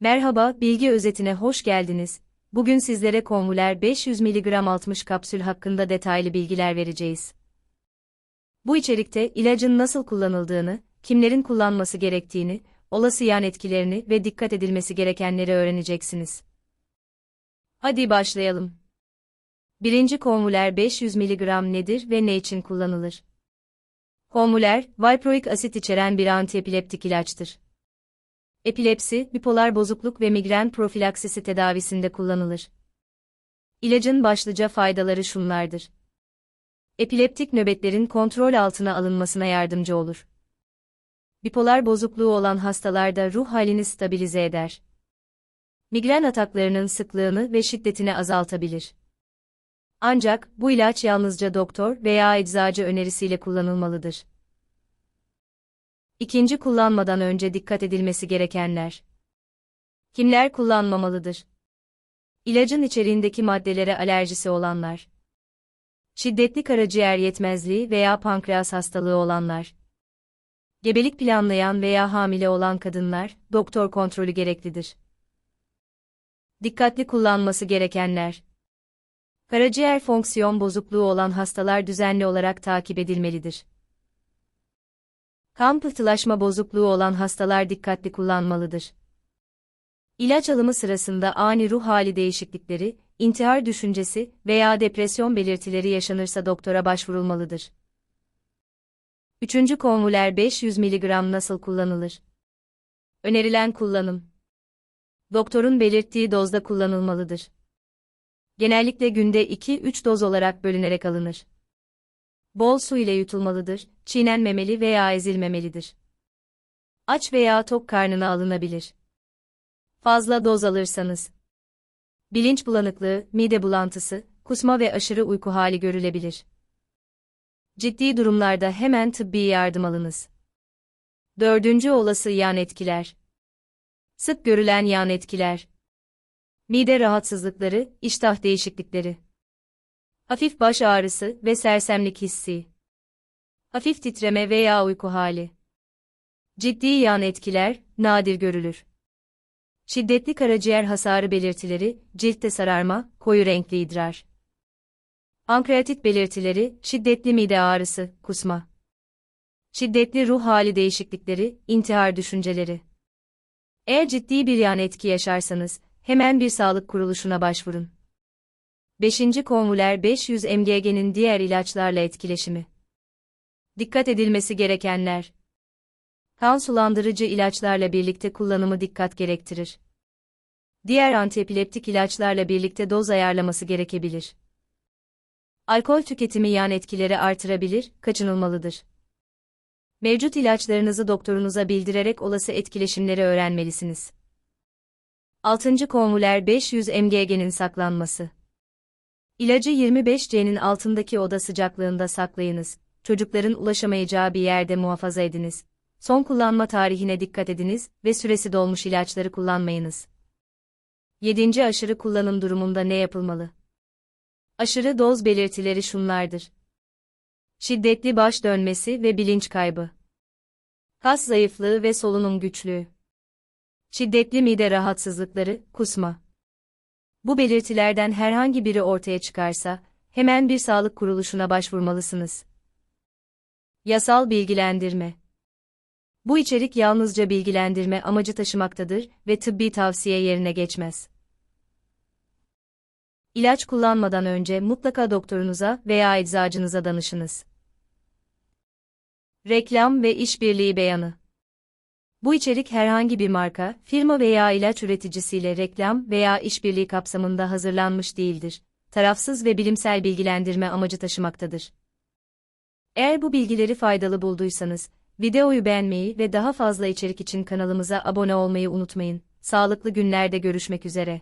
Merhaba, bilgi özetine hoş geldiniz. Bugün sizlere konvuler 500 mg 60 kapsül hakkında detaylı bilgiler vereceğiz. Bu içerikte ilacın nasıl kullanıldığını, kimlerin kullanması gerektiğini, olası yan etkilerini ve dikkat edilmesi gerekenleri öğreneceksiniz. Hadi başlayalım. Birinci konvuler 500 mg nedir ve ne için kullanılır? Konvuler, valproik asit içeren bir antiepileptik ilaçtır. Epilepsi, bipolar bozukluk ve migren profilaksisi tedavisinde kullanılır. İlacın başlıca faydaları şunlardır. Epileptik nöbetlerin kontrol altına alınmasına yardımcı olur. Bipolar bozukluğu olan hastalarda ruh halini stabilize eder. Migren ataklarının sıklığını ve şiddetini azaltabilir. Ancak bu ilaç yalnızca doktor veya eczacı önerisiyle kullanılmalıdır. İkinci kullanmadan önce dikkat edilmesi gerekenler. Kimler kullanmamalıdır? İlacın içeriğindeki maddelere alerjisi olanlar. Şiddetli karaciğer yetmezliği veya pankreas hastalığı olanlar. Gebelik planlayan veya hamile olan kadınlar, doktor kontrolü gereklidir. Dikkatli kullanması gerekenler. Karaciğer fonksiyon bozukluğu olan hastalar düzenli olarak takip edilmelidir. Kan pıhtılaşma bozukluğu olan hastalar dikkatli kullanmalıdır. İlaç alımı sırasında ani ruh hali değişiklikleri, intihar düşüncesi veya depresyon belirtileri yaşanırsa doktora başvurulmalıdır. Üçüncü konvuler 500 mg nasıl kullanılır? Önerilen kullanım. Doktorun belirttiği dozda kullanılmalıdır. Genellikle günde 2-3 doz olarak bölünerek alınır. Bol su ile yutulmalıdır, çiğnenmemeli veya ezilmemelidir. Aç veya tok karnına alınabilir. Fazla doz alırsanız. Bilinç bulanıklığı, mide bulantısı, kusma ve aşırı uyku hali görülebilir. Ciddi durumlarda hemen tıbbi yardım alınız. Dördüncü olası yan etkiler. Sık görülen yan etkiler. Mide rahatsızlıkları, iştah değişiklikleri. Hafif baş ağrısı ve sersemlik hissi. Hafif titreme veya uyku hali. Ciddi yan etkiler, nadir görülür. Şiddetli karaciğer hasarı belirtileri, ciltte sararma, koyu renkli idrar. Pankreatit belirtileri, şiddetli mide ağrısı, kusma. Şiddetli ruh hali değişiklikleri, intihar düşünceleri. Eğer ciddi bir yan etki yaşarsanız, hemen bir sağlık kuruluşuna başvurun. 5. konvuler 500 mg'nin diğer ilaçlarla etkileşimi. Dikkat edilmesi gerekenler. Kan sulandırıcı ilaçlarla birlikte kullanımı dikkat gerektirir. Diğer antiepileptik ilaçlarla birlikte doz ayarlaması gerekebilir. Alkol tüketimi yan etkileri artırabilir, kaçınılmalıdır. Mevcut ilaçlarınızı doktorunuza bildirerek olası etkileşimleri öğrenmelisiniz. 6. konvuler 500 mg'nin saklanması. İlacı 25C'nin altındaki oda sıcaklığında saklayınız. Çocukların ulaşamayacağı bir yerde muhafaza ediniz. Son kullanma tarihine dikkat ediniz ve süresi dolmuş ilaçları kullanmayınız. 7. Aşırı kullanım durumunda ne yapılmalı? Aşırı doz belirtileri şunlardır. Şiddetli baş dönmesi ve bilinç kaybı. Kas zayıflığı ve solunum güçlüğü. Şiddetli mide rahatsızlıkları, kusma. Bu belirtilerden herhangi biri ortaya çıkarsa, hemen bir sağlık kuruluşuna başvurmalısınız. Yasal bilgilendirme Bu içerik yalnızca bilgilendirme amacı taşımaktadır ve tıbbi tavsiye yerine geçmez. İlaç kullanmadan önce mutlaka doktorunuza veya eczacınıza danışınız. Reklam ve işbirliği beyanı bu içerik herhangi bir marka, firma veya ilaç üreticisiyle reklam veya işbirliği kapsamında hazırlanmış değildir. Tarafsız ve bilimsel bilgilendirme amacı taşımaktadır. Eğer bu bilgileri faydalı bulduysanız, videoyu beğenmeyi ve daha fazla içerik için kanalımıza abone olmayı unutmayın. Sağlıklı günlerde görüşmek üzere.